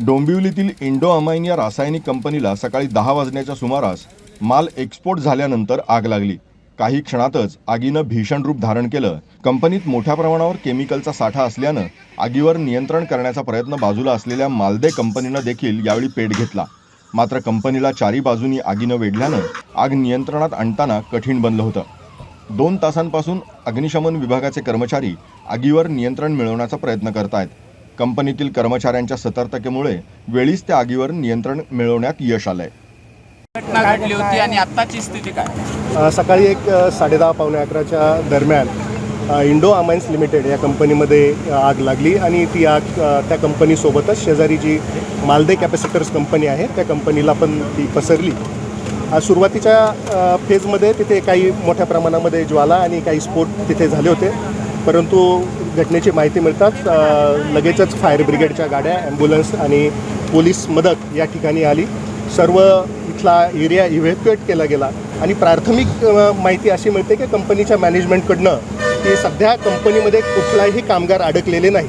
डोंबिवलीतील Indo amine या रासायनिक कंपनीला सकाळी दहा वाजण्याच्या सुमारास माल एक्सपोर्ट झाल्यानंतर आग लागली. काही क्षणातच आगीनं भीषण रूप धारण केलं. कंपनीत मोठ्या प्रमाणावर केमिकलचा साठा असल्यानं आगीवर नियंत्रण करण्याचा प्रयत्न बाजूला असलेल्या मालदे कंपनीनं देखील यावेळी पेट घेतला. मात्र कंपनीला चारी बाजूनी आगीनं वेढल्यानं आग नियंत्रणात आणताना कठीण बनलं होतं. दोन तासांपासून अग्निशमन विभागाचे कर्मचारी आगीवर नियंत्रण मिळवण्याचा प्रयत्न करत आहेत कंपनीतील कर्मचाऱ्यांच्या सतर्कतेमुळे वेळीच त्या आगीवर नियंत्रण मिळवण्यात यश आलंय. घटना घडली होती आणि आत्ताची स्थिती काय? अ, सकाळी एक साडेदहा पावणे अकराच्या दरम्यान इंडो अमाइन्स लिमिटेड या कंपनीमध्ये आग लागली आणि ती आग त्या कंपनीसोबतच शेजारी जी मालदे कॅपॅसिटर्स कंपनी आहे त्या कंपनीला पण ती पसरली. सुरुवातीच्या फेजमध्ये तिथे काही मोठ्या प्रमाणामध्ये ज्वाला आणि काही स्फोट तिथे झाले होते. परंतु घटनेची माहिती मिळताच लगेचच फायर ब्रिगेडच्या गाड्या ॲम्ब्युलन्स आणि पोलीस मदत या ठिकाणी आली. सर्व इथला एरिया इव्हॅक्युएट केला गेला. आणि प्राथमिक माहिती अशी मिळते की कंपनीच्या मॅनेजमेंटकडनं की सध्या कंपनीमध्ये कुठलाही कामगार अडकलेले नाही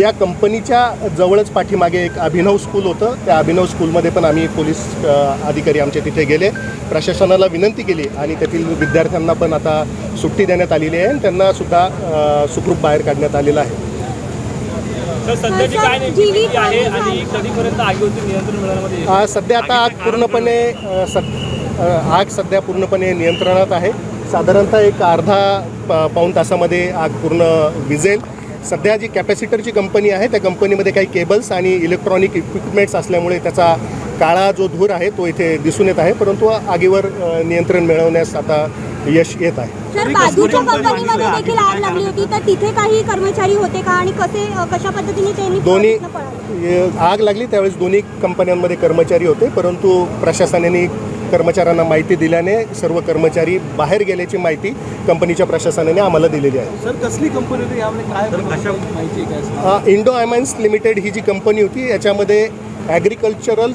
या कंपनीच्या जवळच पाठीमागे एक अभिनव स्कूल होतं. त्या अभिनव स्कूलमध्ये पण आम्ही पोलीस अधिकारी आमचे तिथे गेले. प्रशासनाला विनंती केली आणि तेथील विद्यार्थ्यांना पण आता सुट्टी देण्यात आलेली आहे आणि त्यांना सुद्धा सुखरूप बाहेर काढण्यात आलेलं आहे. सध्या आता आग पूर्णपणे आग सध्या पूर्णपणे नियंत्रणात आहे. साधारणतः एक अर्धा पाऊण तासामध्ये आग पूर्ण विझेल सध्या जी कॅपॅसिटरची कंपनी आहे त्या कंपनीमध्ये काही केबल्स आणि इलेक्ट्रॉनिक इक्विपमेंट्स असल्यामुळे त्याचा काळा जो धूर आहे तो इथे दिसून येत आहे. परंतु आगीवर नियंत्रण मिळवण्यास आता यश येत आहे. सर बाजूच्या कंपनीमध्ये देखील आग लागली होती तर तिथे काही कर्मचारी होते का आणि कसे अ, कशा पद्धतीने त्यांनी दोन्ही आग लागली त्यावेळेस दोन्ही कंपन्यांमध्ये कर्मचारी होते परंतु प्रशासनाने कर्मचाऱ्यांना माहिती दिल्याने सर्व कर्मचारी बाहेर गेल्याची माहिती कंपनीच्या प्रशासनाने आम्हाला दिलेली आहे. सर कसली कंपनी होती? यामध्ये काय माहिती काय इंडो आयमाइन्स लिमिटेड ही जी कंपनी होती याच्यामध्ये ॲग्रिकल्चरल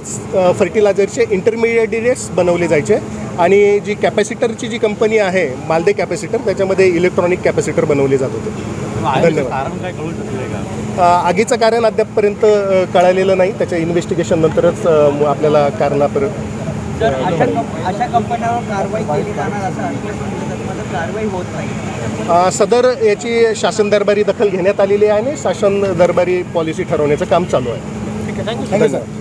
फर्टिलायझरचे इंटरमिडिएट्स बनवले जायचे आणि जी कॅपॅसिटरची जी कंपनी आहे मालदे कॅपॅसिटर त्याच्यामध्ये इलेक्ट्रॉनिक कॅपॅसिटर बनवले जात होते. धन्यवाद. आगीचं कारण अद्यापपर्यंत कळालेलं नाही. त्याच्या इन्व्हेस्टिगेशन नंतरच आपल्याला कारणापर्यंत सर अशा कंप- अशा कंपन्यांवर कारवाई केली जाणार असं कारवाई होत नाही. सदर याची शासन दरबारी दखल घेण्यात आलेली आहे आणि शासन दरबारी पॉलिसी ठरवण्याचं काम चालू आहे. ठीक आहे थँक्यू. धन्यवाद